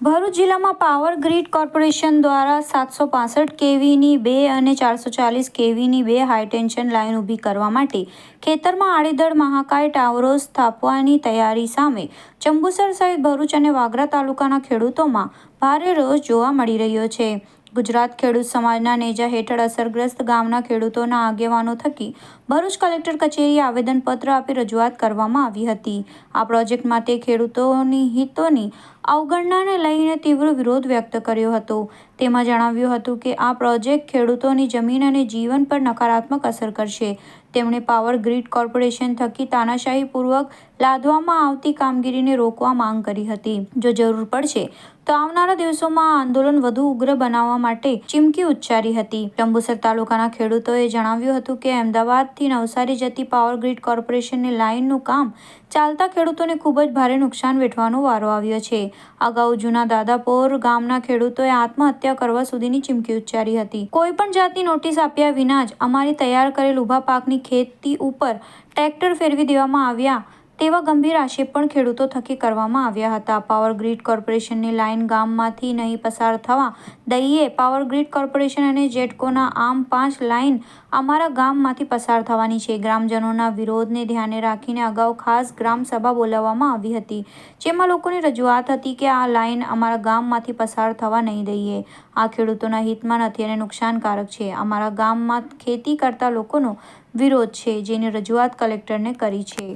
ભરૂચ જિલ્લામાં power grid corporation દ્વારા સાતસો પાસઠ કેવીની બે અને ચારસો ચાલીસ કેવીની બે હાઈટેન્શન લાઇન ઊભી કરવા માટે ખેતરમાં આડેધડ મહાકાય ટાવરો સ્થાપવાની તૈયારી સામે ચંબુસર સહિત ભરૂચ અને વાગરા તાલુકાના ખેડૂતોમાં ભારે રોષ જોવા મળી રહ્યો છે. ગુજરાત ખેડૂત સમાજના નેજા હેઠળ અસરગ્રસ્ત ગામના ખેડૂતોના આગેવાનો થકી ભરૂચ કલેક્ટર કચેરીએ આવેદનપત્ર આપી રજૂઆત કરવામાં આવી હતી. આ પ્રોજેક્ટ માટે ખેડૂતોની હિતોની અવગણનાને લઈને તીવ્ર વિરોધ વ્યક્ત કર્યો હતો. તેમાં જણાવ્યું હતું કે આ પ્રોજેક્ટ ખેડૂતોની જમીન અને જીવન પર નકારાત્મક અસર કરશે. તેમણે પાવર ગ્રીડ કોર્પોરેશન થકી તાનાશાહીપૂર્વક લાદવામાં આવતી કામગીરીને રોકવા માંગ કરી હતી. જો જરૂર પડશે, તો આવનારા દિવસોમાં આ આંદોલન વધુ ઉગ્ર બનાવવા માટે ચીમકી ઉચ્ચારી હતી. જંબુસર તાલુકાના ખેડૂતોએ જણાવ્યું હતું કે, અમદાવાદથી નવસારી જતી પાવર ગ્રીડ કોર્પોરેશનની લાઇનનું કામ ચાલતા ખેડૂતોને ખૂબ જ ભારે નુકસાન વેઠવાનો વારો આવ્યો છે. અગાઉ જૂના દાદાપોર ગામના ખેડૂતોએ આત્મહત્યા કરવા સુધીની ચીમકી ઉચ્ચારી હતી. કોઈ પણ જાતની નોટિસ આપ્યા વિના જ અમારી તૈયાર કરેલ ઊભા પાકની ખેતી ઉપર ટ્રેક્ટર ફેરવી દેવામાં આવ્યા. તેવા ગંભીર આક્ષેપ પણ ખેડૂતો થકી કરવામાં આવ્યા હતા. પાવર ગ્રીડ કોર્પોરેશનની લાઇન ગામમાંથી નહીં પસાર થવા દઈએ, પાવર ગ્રીડ કોર્પોરેશન અને જેટકોના આમ પાંચ લાઇન અમારા ગામમાંથી પસાર થવાની છે. ગ્રામજનોના વિરોધને ધ્યાને રાખીને અગાઉ ખાસ ગ્રામ સભા બોલાવવામાં આવી હતી, જેમાં લોકોની રજૂઆત હતી કે આ લાઇન અમારા ગામમાંથી પસાર થવા નહીં દઈએ. આ ખેડૂતોના હિતમાં નથી અને નુકસાનકારક છે. અમારા ગામમાં ખેતી કરતા લોકોનો વિરોધ છે, જેની રજૂઆત કલેક્ટરને કરી છે.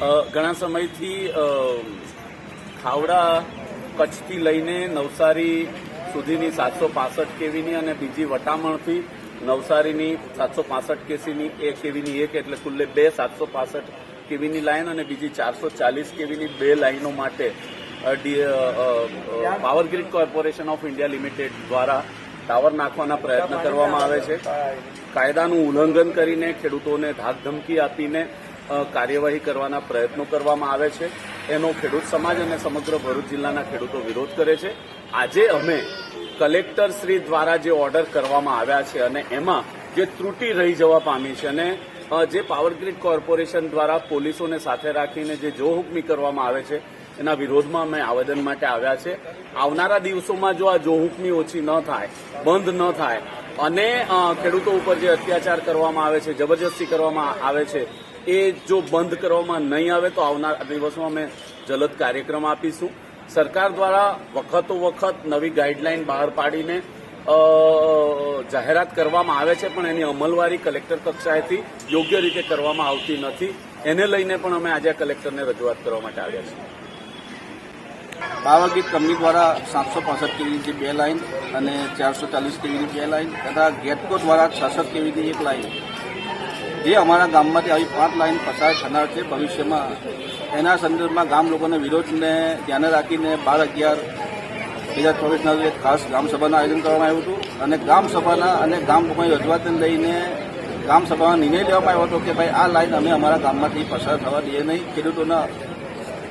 ઘણા સમયથી ખાવડા કચ્છથી લઈને નવસારી સુધીની સાતસો પાસઠ કેવીની અને બીજી વટામણથી નવસારીની સાતસો પાસઠ કેસીની એક કેવીની એક એટલે કુલ્લે બે સાતસો પાસઠ કેવીની લાઇન અને બીજી ચારસો ચાલીસ કેવીની બે લાઇનો માટે power grid corporation of India limited દ્વારા ટાવર નાખવાના પ્રયત્ન કરવામાં આવે છે. કાયદાનું ઉલ્લંઘન કરીને ખેડૂતોને ધાકધમકી આપીને કાર્યવાહી કરવાના પ્રયત્નો કરવામાં આવે છે. એનો ખેડૂત સમાજ અને સમગ્ર ભરૂચ જિલ્લાના ખેડૂતો વિરોધ કરે છે. આજે અમે કલેક્ટર શ્રી દ્વારા જે ઓર્ડર કરવામાં આવ્યા છે અને એમાં જે ત્રુટી રહી જવા પામી છે અને જે પાવર કોર્પોરેશન દ્વારા પોલીસોને સાથે રાખીને જે જોહુકમી કરવામાં આવે છે, એના વિરોધમાં અમે આવેદન માટે આવ્યા છે. આવનારા દિવસોમાં જો આ જોહુકમી ઓછી ન થાય, બંધ ન થાય અને ખેડૂતો ઉપર જે અત્યાચાર કરવામાં આવે છે, જબરજસ્તી કરવામાં આવે છે એ જો બંધ કરવામાં નહીં આવે તો આવનારા દિવસોમાં અમે જલદ કાર્યક્રમ આપીશું. સરકાર દ્વારા વખતો વખત નવી ગાઈડલાઈન બહાર પાડીને જાહેરાત કરવામાં આવે છે, પણ એની અમલવારી કલેક્ટર કક્ષાએથી યોગ્ય રીતે કરવામાં આવતી નથી. એને લઈને પણ અમે આજે કલેક્ટરને રજૂઆત કરવા માટે આવ્યા છીએ. બાવાગીત કંપની દ્વારા સાતસો પાસઠ કેવીની બે લાઇન અને ચારસો ચાલીસ કેવીની બે લાઇન તથા ગેટકો દ્વારા છસઠ કેવીની એક લાઇન જે અમારા ગામમાંથી આવી પાંચ લાઇન પસાર થનાર છે ભવિષ્યમાં, એના સંદર્ભમાં ગામ લોકોને વિરોધને ધ્યાને રાખીને બાર અગિયાર બે હજાર ચોવીસના એક ખાસ ગ્રામસભાનું આયોજન કરવામાં આવ્યું હતું. અને ગ્રામસભાના અને ગામ લોકોની રજૂઆતને લઈને ગ્રામસભામાં નિર્ણય લેવામાં આવ્યો હતો કે ભાઈ, આ લાઇન અમે અમારા ગામમાંથી પસાર થવા દઈએ નહીં. ખેડૂતોના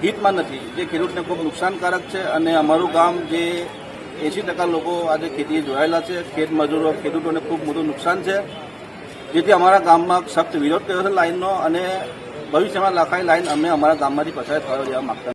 હિતમાં નથી. જે ખેડૂતને ખૂબ નુકસાનકારક છે અને અમારું ગામ જે એંસી ટકા લોકો આજે ખેતીએ જોડાયેલા છે, ખેત મજૂરો, ખેડૂતોને ખૂબ મોટું નુકસાન છે. જેથી અમારા ગામમાં સખ્ત વિરોધ કર્યો છે લાઇનનો અને ભવિષ્યમાં લખાઈ લાઇન અમે અમારા ગામમાંથી પસાર થવા દેવા માંગતા